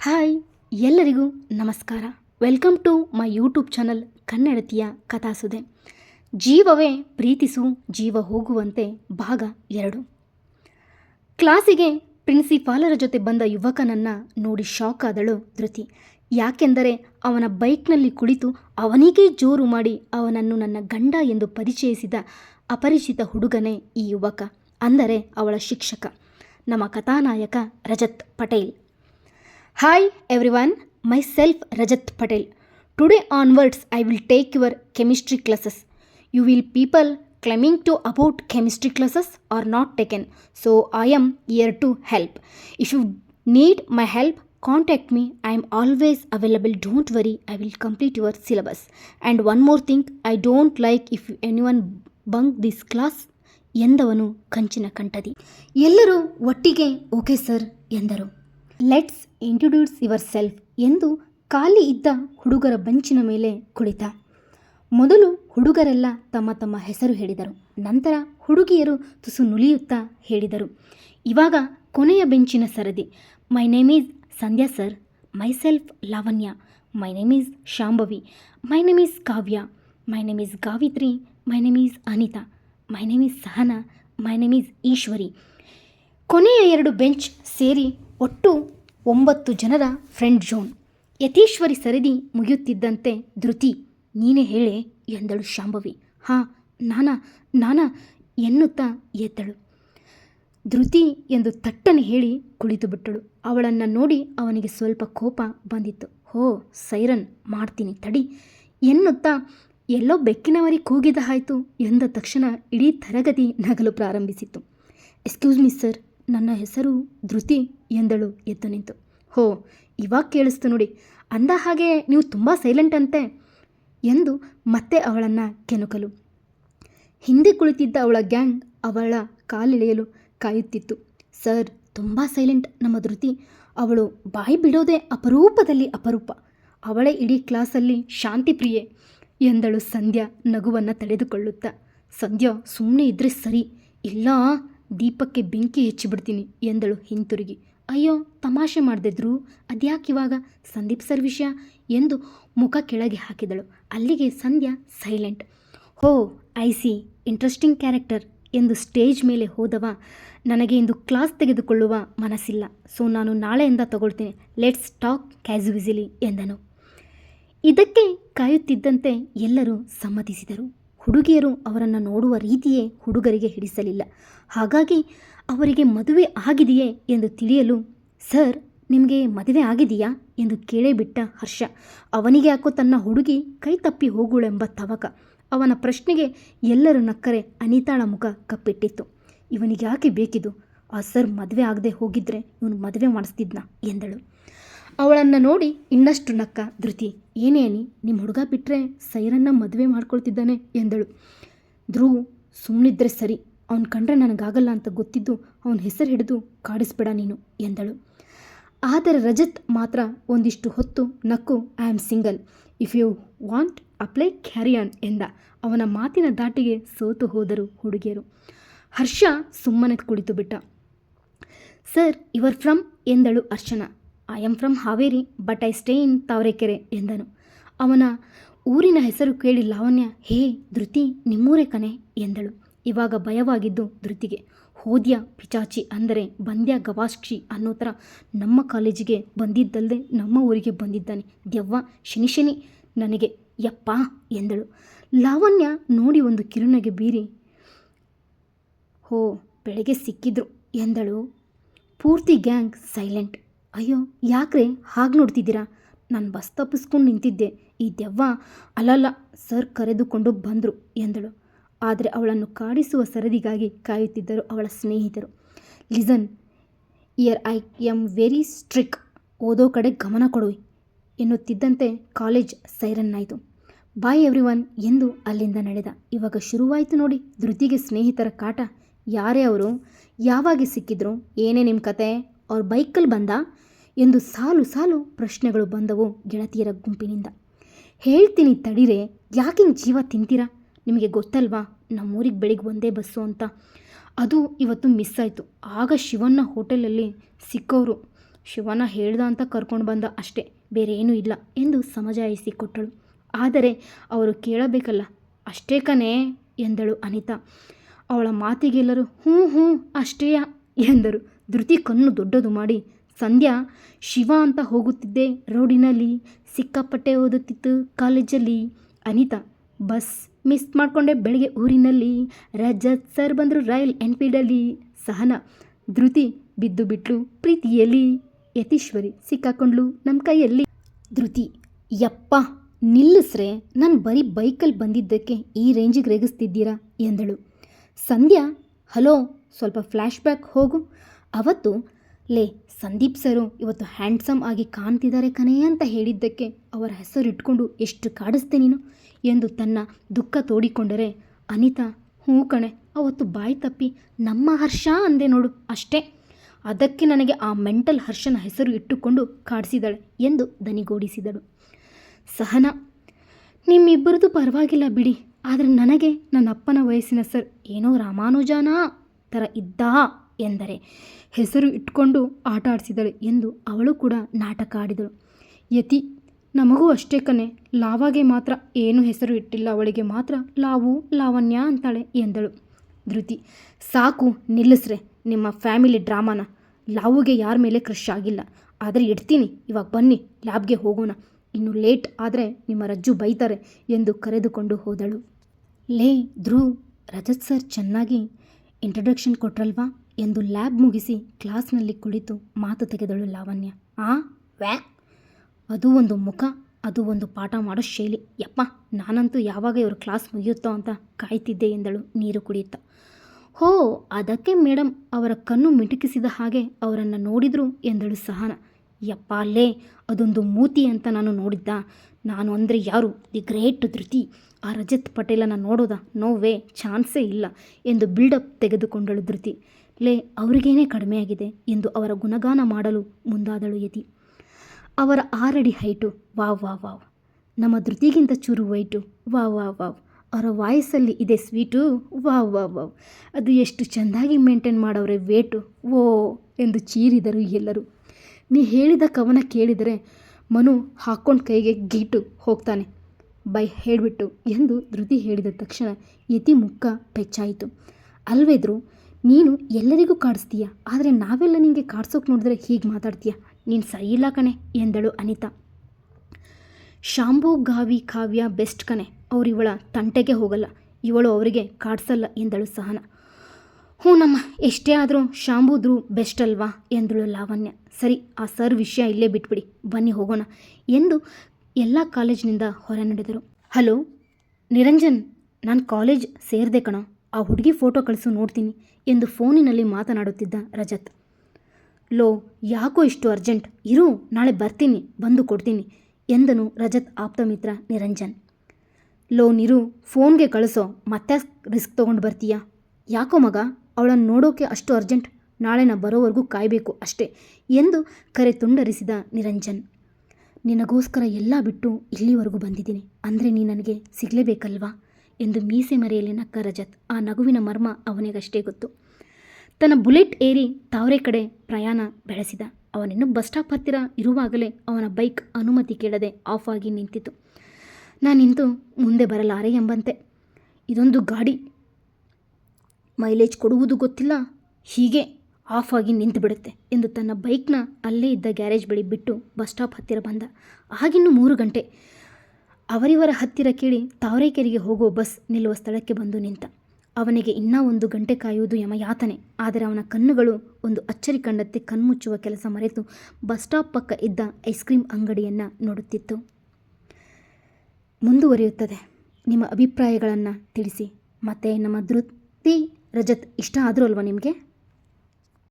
Hi, ಎಲ್ಲರಿಗೂ ನಮಸ್ಕಾರ. Welcome to my YouTube channel ಕನ್ನಡತಿಯ ಕಥಾಸುದೆ. ಜೀವವೇ ಪ್ರೀತಿಸು, ಜೀವ ಹೋಗುವಂತೆ ಭಾಗ ಎರಡು. ಕ್ಲಾಸಿಗೆ ಪ್ರಿನ್ಸಿಪಾಲರ ಜೊತೆ ಬಂದ ಯುವಕನನ್ನು ನೋಡಿ ಶಾಕ್ ಆದಳು ಧೃತಿ. ಯಾಕೆಂದರೆ ಅವನ ಬೈಕ್ನಲ್ಲಿ ಕುಳಿತು ಅವನಿಗೇ ಜೋರು ಮಾಡಿ ಅವನನ್ನು ನನ್ನ ಗಂಡ ಎಂದು ಪರಿಚಯಿಸಿದ ಅಪರಿಚಿತ ಹುಡುಗನೇ ಈ ಯುವಕ. ಅಂದರೆ ಅವಳ ಶಿಕ್ಷಕ. ನಮ್ಮ ಕಥಾನಾಯಕ Rajat Patel. Hi everyone, myself Rajat Patel. Today onwards I will take your chemistry classes. You will people claiming to about chemistry classes are not taken. So I am here to help. If you need my help, contact me. I am always available. Don't worry, I will complete your syllabus. And one more thing, I don't like if anyone bunk this class ಎಂದವನು ಕಂಚಿನ ಕಂಠದಿ ಎಲ್ಲರೂ ಒಟ್ಟಿಗೆ okay sir ಎಂದರು let's introduce yourself ಎಂದು ಖಾಲಿ ಇದ್ದ ಹುಡುಗರ ಬೆಂಚಿನ ಮೇಲೆ ಕುಳಿತ. ಮೊದಲು ಹುಡುಗರೆಲ್ಲ ತಮ್ಮ ತಮ್ಮ ಹೆಸರು ಹೇಳಿದರು. ನಂತರ ಹುಡುಗಿಯರು ತುಸು ನುಲಿಯುತ್ತಾ ಹೇಳಿದರು. ಇವಾಗ ಕೊನೆಯ ಬೆಂಚಿನ ಸರದಿ. My name is Sandhya sir myself Lavanya my name is Shambhavi my name is Kavya my name is Gavitri my name is Anita my name is Sahana my name is Eshwari ಕೊನೆಯ ಎರಡು bench ಸೇರಿ ಒಟ್ಟು ಒಂಬತ್ತು ಜನರ friend zone ಯತೀಶ್ವರಿ ಸರದಿ ಮುಗಿಯುತ್ತಿದ್ದಂತೆ ಧೃತಿ, ನೀನೇ ಹೇಳೆ ಎಂದಳು ಶಾಂಭವಿ. ಹಾಂ, ನಾನಾ ನಾನಾ ಎನ್ನುತ್ತಾ ಎದ್ದಳು. ಧೃತಿ ಎಂದು ತಟ್ಟನೆ ಹೇಳಿ ಕುಳಿತು ಬಿಟ್ಟಳು. ಅವಳನ್ನು ನೋಡಿ ಅವನಿಗೆ ಸ್ವಲ್ಪ ಕೋಪ ಬಂದಿತ್ತು. ಹೋ, ಸೈರನ್, ಮಾಡ್ತೀನಿ, ತಡಿ ಎನ್ನುತ್ತಾ ಎಲ್ಲೋ ಬೆಕ್ಕಿನವರಿ ಕೂಗಿದ ಆಯಿತು ಎಂದ ತಕ್ಷಣ ಇಡೀ ತರಗತಿ ನಗಲು ಪ್ರಾರಂಭಿಸಿತು ಎಕ್ಸ್ಕ್ಯೂಸ್ ಮಿ ಸರ್ ನನ್ನ ಹೆಸರು ಧೃತಿ ಎಂದಳು ಎದ್ದು ನಿಂತು. ಹೋ, ಇವಾಗ ಕೇಳಿಸ್ತು ನೋಡಿ. ಅಂದ ಹಾಗೆ ನೀವು ತುಂಬ ಸೈಲೆಂಟ್ ಅಂತೆ ಎಂದು ಮತ್ತೆ ಅವಳನ್ನು ಕೆಣಕಲು. ಹಿಂದೆ ಕುಳಿತಿದ್ದ ಅವಳ ಗ್ಯಾಂಗ್ ಅವಳ ಕಾಲಿಳೆಯಲು ಕಾಯುತ್ತಿತ್ತು. ಸರ್ ತುಂಬ ಸೈಲೆಂಟ್ ನಮ್ಮ ಧೃತಿ. ಅವಳು ಬಾಯಿ ಬಿಡೋದೇ ಅಪರೂಪದಲ್ಲಿ ಅಪರೂಪ. ಅವಳೇ ಇಡೀ ಕ್ಲಾಸಲ್ಲಿ ಶಾಂತಿ ಪ್ರಿಯೆ ಎಂದಳು ಸಂಧ್ಯಾ ನಗುವನ್ನು ತಡೆದುಕೊಳ್ಳುತ್ತಾ. ಸಂಧ್ಯಾ ಸುಮ್ಮನೆ ಇದ್ದರೆ ಸರಿ. ಇಲ್ಲ ದೀಪಕ್ಕೆ ಬೆಂಕಿ ಹೆಚ್ಚಿಬಿಡ್ತೀನಿ ಎಂದಳು ಹಿಂತಿರುಗಿ. ಅಯ್ಯೋ, ತಮಾಷೆ ಮಾಡಿದ್ರು ಅದ್ಯಾಕಿವಾಗ ಸಂದೀಪ್ ಸರ್ ವಿಷಯ ಎಂದು ಮುಖ ಕೆಳಗೆ ಹಾಕಿದಳು. ಅಲ್ಲಿಗೆ Sandhya silent. Oh, I see, interesting character ಎಂದು ಸ್ಟೇಜ್ ಮೇಲೆ ಹೋದವ ನನಗೆ ಇಂದು ಕ್ಲಾಸ್ ತೆಗೆದುಕೊಳ್ಳುವ ಮನಸ್ಸಿಲ್ಲ. ಸೊ, ನಾನು ನಾಳೆಯಿಂದ ತಗೊಳ್ತೀನಿ. ಲೆಟ್ಸ್ ಟಾಕ್ ಕ್ಯಾಸುವಿಸಿಲಿ ಎಂದನು. ಇದಕ್ಕೆ ಕಾಯುತ್ತಿದ್ದಂತೆ ಎಲ್ಲರೂ ಸಮ್ಮತಿಸಿದರು. ಹುಡುಗಿಯರು ಅವರನ್ನು ನೋಡುವ ರೀತಿಯೇ ಹುಡುಗರಿಗೆ ಹಿಡಿಸಲಿಲ್ಲ. ಹಾಗಾಗಿ ಅವರಿಗೆ ಮದುವೆ ಆಗಿದೆಯೇ ಎಂದು ತಿಳಿಯಲು, ಸರ್, ನಿಮಗೆ ಮದುವೆ ಆಗಿದೆಯಾ? ಎಂದು ಕೇಳೇಬಿಟ್ಟ ಹರ್ಷ. ಅವನಿಗೆ ಯಾಕೋ ತನ್ನ ಹುಡುಗಿ ಕೈ ತಪ್ಪಿ ಹೋಗುಳೆಂಬ ತವಕ. ಅವನ ಪ್ರಶ್ನೆಗೆ ಎಲ್ಲರೂ ನಕ್ಕರೆ ಅನಿತಾಳ ಮುಖ ಕಪ್ಪಿಟ್ಟಿತ್ತು. ಇವನಿಗೆ ಯಾಕೆ ಬೇಕಿದು? ಆ ಸರ್ ಮದುವೆ ಆಗದೆ ಹೋಗಿದ್ರೆ ಇವನು ಮದುವೆ ಮಾಡಿಸ್ತಿದ್ನ? ಎಂದಳು. ಅವಳನ್ನು ನೋಡಿ ಇನ್ನಷ್ಟು ನಕ್ಕ. ಧೃತಿ ಏನೇನಿ ನಿಮ್ಮ ಹುಡುಗ ಬಿಟ್ಟರೆ ಸೈರನ್ನ ಮದುವೆ ಮಾಡ್ಕೊಳ್ತಿದ್ದಾನೆ ಎಂದಳು. ಧ್ರುವ್ ಸುಮ್ಮನಿದ್ರೆ ಸರಿ. ಅವನು ಕಂಡ್ರೆ ನನಗಾಗಲ್ಲ ಅಂತ ಗೊತ್ತಿದ್ದು ಅವನ ಹೆಸರು ಹಿಡಿದು ಕಾಡಿಸ್ಬೇಡ ನೀನು ಎಂದಳು. ಆದರೆ ರಜತ್ ಮಾತ್ರ ಒಂದಿಷ್ಟು ಹೊತ್ತು ನಕ್ಕು I am single if you want apply carry on ಎಂದ. ಅವನ ಮಾತಿನ ದಾಟಿಗೆ ಸೋತು ಹೋದರು ಹುಡುಗಿಯರು. ಹರ್ಷ ಸುಮ್ಮನೆ ಕುಳಿತು ಬಿಟ್ಟ ಸರ್ ಯುವರ್ ಫ್ರಮ್ ಎಂದಳು Archana. I am from Haveri but I stay in Tavarekere ಎಂದನು. ಅವನ ಊರಿನ ಹೆಸರು ಕೇಳಿ ಲಾವಣ್ಯ, ಹೇ ಧೃತಿ, ನಿಮ್ಮೂರೇ ಕನೆ ಎಂದಳು. ಇವಾಗ ಭಯವಾಗಿದ್ದು ಧೃತಿಗೆ, ಹೋದ್ಯ ಪಿಚಾಚಿ ಅಂದರೆ ಬಂದ್ಯ ಗವಾಕ್ಷಿ ಅನ್ನೋ ಥರ ನಮ್ಮ ಕಾಲೇಜಿಗೆ ಬಂದಿದ್ದಲ್ಲದೆ ನಮ್ಮ ಊರಿಗೆ ಬಂದಿದ್ದಾನೆ. ದೆವ್ವ ಶನಿ ಶನಿ ನನಗೆ ಯಪ್ಪ ಎಂದಳು. ಲಾವಣ್ಯ ನೋಡಿ ಒಂದು ಕಿರುನಗೆ ಬೀರಿ, ಹೋ, ಬೆಳಗ್ಗೆ ಸಿಕ್ಕಿದ್ರು, ಎಂದಳು. ಪೂರ್ತಿ ಗ್ಯಾಂಗ್ ಸೈಲೆಂಟ್. ಅಯ್ಯೋ, ಯಾಕ್ರೆ? ಹಾಗೆ ನೋಡ್ತಿದ್ದೀರಾ? ನಾನು ಬಸ್ ತಪ್ಪಿಸ್ಕೊಂಡು ನಿಂತಿದ್ದೆ. ಈ ದೆವ್ವ ಅಲ್ಲಲ್ಲ, ಸರ್ ಕರೆದುಕೊಂಡು ಬಂದರು ಎಂದಳು. ಆದರೆ ಅವಳನ್ನು ಕಾಡಿಸುವ ಸರದಿಗಾಗಿ ಕಾಯುತ್ತಿದ್ದರು ಅವಳ ಸ್ನೇಹಿತರು. Listen, here I'm very strict. ಓದೋ ಕಡೆ ಗಮನ ಕೊಡುವೆ ಎನ್ನುತ್ತಿದ್ದಂತೆ ಕಾಲೇಜ್ ಸೈರನ್ ಆಯಿತು. ಬಾಯ್ ಎವ್ರಿ ಒನ್ ಎಂದು ಅಲ್ಲಿಂದ ನಡೆದ. ಇವಾಗ ಶುರುವಾಯಿತು ನೋಡಿ, ಧೃತಿಗೆ ಸ್ನೇಹಿತರ ಕಾಟ. ಯಾರೇ ಅವರು, ಯಾವಾಗ ಸಿಕ್ಕಿದ್ರು, ಏನೇ ನಿಮ್ಮ ಕತೆ? ಅವ್ರ ಬೈಕಲ್ಲಿ ಬಂದ ಎಂದು ಸಾಲು ಸಾಲು ಪ್ರಶ್ನೆಗಳು ಬಂದವು ಗೆಳತಿಯರ ಗುಂಪಿನಿಂದ. ಹೇಳ್ತೀನಿ ತಡಿರೆ ಯಾಕಿಂಗೆ ಜೀವ ತಿಂತೀರಾ? ನಿಮಗೆ ಗೊತ್ತಲ್ವಾ, ನಮ್ಮೂರಿಗೆ ಬೆಳಿಗ್ಗೆ ಒಂದೇ ಬಸ್ಸು ಅಂತ. ಅದು ಇವತ್ತು ಮಿಸ್ ಆಯಿತು. ಆಗ ಶಿವಣ್ಣ ಹೋಟೆಲಲ್ಲಿ ಸಿಕ್ಕವರು ಶಿವಣ್ಣ ಹೇಳ್ದ ಅಂತ ಕರ್ಕೊಂಡು ಬಂದ ಅಷ್ಟೇ, ಬೇರೆ ಏನೂ ಇಲ್ಲ ಎಂದು ಸಮಜಾಯಿಸಿ ಕೊಟ್ಟಳು. ಆದರೆ ಅವರು ಕೇಳಬೇಕಲ್ಲ, ಅಷ್ಟೇ ಕಣೇ ಎಂದಳು ಅನಿತಾ. ಅವಳ ಮಾತಿಗೆಲ್ಲರೂ ಹ್ಞೂ ಹ್ಞೂ ಅಷ್ಟೇಯ ಎಂದರು. ಧೃತಿ ಕಣ್ಣು ದೊಡ್ಡದು ಮಾಡಿ, ಸಂಧ್ಯಾ, ಶಿವ ಅಂತ ಹೋಗುತ್ತಿದ್ದೆ ರೋಡಿನಲ್ಲಿ. ಸಿಕ್ಕಾಪಟ್ಟೆ ಓದುತ್ತಿತ್ತು ಕಾಲೇಜಲ್ಲಿ. ಅನಿತಾ, ಬಸ್ ಮಿಸ್ ಮಾಡಿಕೊಂಡೆ ಬೆಳಗ್ಗೆ ಊರಿನಲ್ಲಿ. ರಜತ್ ಸರ್ ಬಂದರು ರಾಯಲ್ ಎನ್ಫೀಲ್ಡಲ್ಲಿ. ಸಹನ, ಧೃತಿ ಬಿದ್ದು ಬಿಟ್ಲು ಪ್ರೀತಿಯಲ್ಲಿ. ಯತೀಶ್ವರಿ ಸಿಕ್ಕಾಕೊಂಡ್ಲು ನಮ್ಮ ಕೈಯಲ್ಲಿ. ಧೃತಿ, ಯಪ್ಪ, ನಿಲ್ಲಿಸ್ರೆ. ನಾನು ಬರೀ ಬೈಕಲ್ಲಿ ಬಂದಿದ್ದಕ್ಕೆ ಈ ರೇಂಜಿಗೆ ರೇಗಿಸ್ತಿದ್ದೀರಾ ಎಂದಳು. ಸಂಧ್ಯಾ, ಹಲೋ, ಸ್ವಲ್ಪ ಫ್ಲ್ಯಾಶ್ ಬ್ಯಾಕ್ ಹೋಗು. ಅವತ್ತು, ಲೇ, ಸಂದೀಪ್ ಸರು ಇವತ್ತು ಹ್ಯಾಂಡ್ಸಮ್ ಆಗಿ ಕಾಣ್ತಿದ್ದಾರೆ ಕಣೇ ಅಂತ ಹೇಳಿದ್ದಕ್ಕೆ ಅವರ ಹೆಸರು ಇಟ್ಕೊಂಡು, ಎಷ್ಟು ಕಾಡಿಸ್ತೆ ನೀನು? ಎಂದು ತನ್ನ ದುಃಖ ತೋಡಿಕೊಂಡರೆ, ಅನಿತಾ, ಹ್ಞೂ ಕಣೆ, ಅವತ್ತು ಬಾಯಿ ತಪ್ಪಿ ನಮ್ಮ ಹರ್ಷ ಅಂದೆ ನೋಡು ಅಷ್ಟೇ. ಅದಕ್ಕೆ ನನಗೆ ಆ ಮೆಂಟಲ್ ಹರ್ಷನ ಹೆಸರು ಇಟ್ಟುಕೊಂಡು ಕಾಡಿಸಿದಳೆ ಎಂದು ದನಿಗೂಡಿಸಿದಳು. ಸಹನ, ನಿಮ್ಮಿಬ್ಬರದು ಪರವಾಗಿಲ್ಲ ಬಿಡಿ, ಆದರೆ ನನಗೆ ನನ್ನ ಅಪ್ಪನ ವಯಸ್ಸಿನ ಸರ್ ಏನೋ ರಾಮಾನುಜಾನ ಥರ ಇದ್ದ? ಎಂದರೆ ಹೆಸರು ಇಟ್ಕೊಂಡು ಆಟ ಆಡಿಸಿದಳು ಎಂದು ಅವಳು ಕೂಡ ನಾಟಕ ಆಡಿದಳು. ಯತಿ, ನಮಗೂ ಅಷ್ಟೇ ಕಣೆ, ಲಾವಾಗೆ ಮಾತ್ರ ಏನು ಹೆಸರು ಇಟ್ಟಿಲ್ಲ, ಅವಳಿಗೆ ಮಾತ್ರ ಲಾವು, ಲಾವಣ್ಯ ಅಂತಾಳೆ ಎಂದಳು. ಧೃತಿ, ಸಾಕು, ನಿಲ್ಲಿಸ್ರೆ, ನಿಮ್ಮ ಫ್ಯಾಮಿಲಿ ಡ್ರಾಮಾನ. ಲಾವುಗೆ ಯಾರ ಮೇಲೆ ಕ್ರಶ್ ಆಗಿಲ್ಲ. ಆದರೆ ಇಡ್ತೀನಿ, ಇವಾಗ ಬನ್ನಿ, ಲ್ಯಾಬ್ಗೆ ಹೋಗೋಣ. ಇನ್ನು ಲೇಟ್ ಆದರೆ ನಿಮ್ಮ ರಜ್ಜು ಬೈತಾರೆ ಎಂದು ಕರೆದುಕೊಂಡು ಹೋದಳು. ಲೇ ಧ್ರುವ್ ರಜತ್ ಸರ್ ಚೆನ್ನಾಗಿ ಇಂಟ್ರಡಕ್ಷನ್ ಕೊಟ್ರಲ್ವಾ? ಎಂದು ಲ್ಯಾಬ್ ಮುಗಿಸಿ ಕ್ಲಾಸ್ನಲ್ಲಿ ಕುಳಿತು ಮಾತು ತೆಗೆದಳು ಲಾವಣ್ಯ. ಆ, ವ್ಯಾ, ಅದು ಒಂದು ಮುಖ, ಅದು ಒಂದು ಪಾಠ ಮಾಡೋ ಶೈಲಿ. ಯಪ್ಪ, ನಾನಂತೂ ಯಾವಾಗ ಇವರು ಕ್ಲಾಸ್ ಮುಗಿಯುತ್ತೋ ಅಂತ ಕಾಯ್ತಿದ್ದೆ ಎಂದಳು ನೀರು ಕುಡಿಯುತ್ತಾ. ಹೋ, ಅದಕ್ಕೆ ಮೇಡಮ್ ಅವರ ಕಣ್ಣು ಮಿಟುಕಿಸಿದ ಹಾಗೆ ಅವರನ್ನು ನೋಡಿದ್ರು ಎಂದಳು ಸಹನ. ಯಪ್ಪ ಅಲ್ಲೇ, ಅದೊಂದು ಮೂತಿ ಅಂತ ನಾನು ನೋಡಿದ್ದ. ನಾನು ಅಂದರೆ ಯಾರು? The great Dhriti. ಆ ರಜತ್ ಪಟೇಲನ್ನು ನೋಡೋದ ನೋವೇ, ಚಾನ್ಸೇ ಇಲ್ಲ ಎಂದು ಬಿಲ್ಡಪ್ ತೆಗೆದುಕೊಂಡಳು ಧೃತಿ. ಲೇ, ಅವರಿಗೇನೇ ಕಡಿಮೆಯಾಗಿದೆ ಎಂದು ಅವರ ಗುಣಗಾನ ಮಾಡಲು ಮುಂದಾದಳು ಯತಿ. ಅವರ ಆರಡಿ ಹೈಟು, ವಾವ್ ವಾವ್ ವಾವ್. ನಮ್ಮ ಧೃತಿಗಿಂತ ಚೂರು ವೈಟು, ವಾವ್ ವಾವ್ ವಾವ್. ಅವರ ವಾಯ್ಸಲ್ಲಿ ಇದೆ ಸ್ವೀಟು, ವಾವ್ ವಾವ್ ವಾವ್. ಅದು ಎಷ್ಟು ಚೆಂದಾಗಿ ಮೇಂಟೈನ್ ಮಾಡೋರೆ ವೇಟು ಓ ಎಂದು ಚೀರಿದರು ಎಲ್ಲರೂ. ನೀ ಹೇಳಿದ ಕವನ ಕೇಳಿದರೆ ಮನು ಹಾಕ್ಕೊಂಡು ಕೈಗೆ ಗೀಟು ಹೋಗ್ತಾನೆ. ಬೈ, ಹೇಳಿಬಿಟ್ಟು ಎಂದು ಧೃತಿ ಹೇಳಿದ ತಕ್ಷಣ ಯತಿ ಮುಖ ಪೆಚ್ಚಾಯಿತು ಅಲ್ವೇದ್ರು ನೀನು ಎಲ್ಲರಿಗೂ ಕಾಡಿಸ್ತೀಯ, ಆದರೆ ನಾವೆಲ್ಲ ನಿನಗೆ ಕಾಡ್ಸೋಕೆ ನೋಡಿದ್ರೆ ಹೀಗೆ ಮಾತಾಡ್ತೀಯ? ನೀನು ಸರಿಯಿಲ್ಲ ಕಣೆ, ಎಂದಳು ಅನಿತಾ. ಶಾಂಭು ಗಾವಿ, ಕಾವ್ಯ ಬೆಸ್ಟ್ ಕಣೆ, ಅವ್ರು ಇವಳ ತಂಟೆಗೆ ಹೋಗಲ್ಲ, ಇವಳು ಅವರಿಗೆ ಕಾಡ್ಸಲ್ಲ, ಎಂದಳು ಸಹನ. ಹ್ಞೂ ನಮ್ಮ, ಎಷ್ಟೇ ಆದರೂ ಶಾಂಭುದ್ರು ಬೆಸ್ಟ್ ಅಲ್ವಾ, ಎಂದಳು ಲಾವಣ್ಯ. ಸರಿ, ಆ ಸರ್ ವಿಷಯ ಇಲ್ಲೇ ಬಿಟ್ಬಿಡಿ, ಬನ್ನಿ ಹೋಗೋಣ, ಎಂದು ಎಲ್ಲ ಕಾಲೇಜಿನಿಂದ ಹೊರ ನಡೆದರು. ಹಲೋ, ನಿರಂಜನ್, ನಾನು ಕಾಲೇಜ್ ಸೇರಿದೆ ಕಣೋ. ಆ ಹುಡುಗಿ ಫೋಟೋ ಕಳಿಸು ನೋಡ್ತೀನಿ ಎಂದು ಫೋನಿನಲ್ಲಿ ಮಾತನಾಡುತ್ತಿದ್ದ ರಜತ್. ಲೋ, ಯಾಕೋ ಇಷ್ಟು ಅರ್ಜೆಂಟ್? ಇರು, ನಾಳೆ ಬರ್ತೀನಿ, ಬಂದು ಕೊಡ್ತೀನಿ ಎಂದನು ರಜತ್ ಆಪ್ತ ಮಿತ್ರ ನಿರಂಜನ್. ಲೋ, ನಿರು, ಫೋನ್ಗೆ ಕಳಿಸೋ, ಮತ್ತೆ ರಿಸ್ಕ್ ತೊಗೊಂಡು ಬರ್ತೀಯಾ? ಯಾಕೋ ಮಗ, ಅವಳನ್ನು ನೋಡೋಕೆ ಅಷ್ಟು ಅರ್ಜೆಂಟ್? ನಾಳೆ ನಾ ಬರೋವರೆಗೂ ಕಾಯಬೇಕು ಅಷ್ಟೇ ಎಂದು ಕರೆ ತುಂಡರಿಸಿದ ನಿರಂಜನ್. ನಿನಗೋಸ್ಕರ ಎಲ್ಲ ಬಿಟ್ಟು ಇಲ್ಲಿವರೆಗೂ ಬಂದಿದ್ದೀನಿ, ಅಂದರೆ ನೀ ನನಗೆ ಸಿಗಲೇಬೇಕಲ್ವಾ? ಎಂದು ಮೀಸೆ ಮರೆಯಲ್ಲಿ ನಕ್ಕ ರಜತ್ ಆ ನಗುವಿನ ಮರ್ಮ ಅವನಿಗಷ್ಟೇ ಗೊತ್ತು. ತನ್ನ ಬುಲೆಟ್ ಏರಿ ತಾವರೆ ಕಡೆ ಪ್ರಯಾಣ ಬೆಳೆಸಿದ. ಅವನಿನ್ನು ಬಸ್ ಸ್ಟಾಪ್ ಹತ್ತಿರ ಇರುವಾಗಲೇ ಅವನ ಬೈಕ್ ಅನುಮತಿ ಕೇಳದೆ ಆಫ್ ಆಗಿ ನಿಂತಿತು ನಾನು ನಿಂತು ಮುಂದೆ ಬರಲಾರೆ ಎಂಬಂತೆ. ಇದೊಂದು ಗಾಡಿ. ಮೈಲೇಜ್ ಕೊಡುವುದು ಗೊತ್ತಿಲ್ಲ. ಹೀಗೆ ಆಫ್ ಆಗಿ ನಿಂತು ಬಿಡುತ್ತೆ ಎಂದು ತನ್ನ ಬೈಕ್ನ ಅಲ್ಲೇ ಇದ್ದ ಗ್ಯಾರೇಜ್ ಬಳಿ ಬಿಟ್ಟು ಬಸ್ ಸ್ಟಾಪ್ ಹತ್ತಿರ ಬಂದ. ಆಗಿನ್ನೂ ಮೂರು ಗಂಟೆ. ಅವರಿವರ ಹತ್ತಿರ ಕೇಳಿ ತಾವರೆಕೆರೆಗೆ ಹೋಗೋ ಬಸ್ ನಿಲ್ಲುವ ಸ್ಥಳಕ್ಕೆ ಬಂದು ನಿಂತ. ಅವನಿಗೆ ಇನ್ನೂ ಒಂದು ಗಂಟೆ ಕಾಯುವುದು ಯಮಯಾತನೆ. ಆದರೆ ಅವನ ಕಣ್ಣುಗಳು ಒಂದು ಅಚ್ಚರಿ ಕಂಡಂತೆ ಕಣ್ಮುಚ್ಚುವ ಕೆಲಸ ಮರೆತು ಬಸ್ ಸ್ಟಾಪ್ ಪಕ್ಕ ಇದ್ದ ಐಸ್ ಕ್ರೀಮ್ ಅಂಗಡಿಯನ್ನು ನೋಡುತ್ತಿತ್ತು. ಮುಂದುವರಿಯುತ್ತದೆ. ನಿಮ್ಮ ಅಭಿಪ್ರಾಯಗಳನ್ನು ತಿಳಿಸಿ. ಮತ್ತು ನಮ್ಮ ಧೃತಿ ರಜತ್ ಇಷ್ಟ ಆದರೂ ಅಲ್ವಾ ನಿಮಗೆ?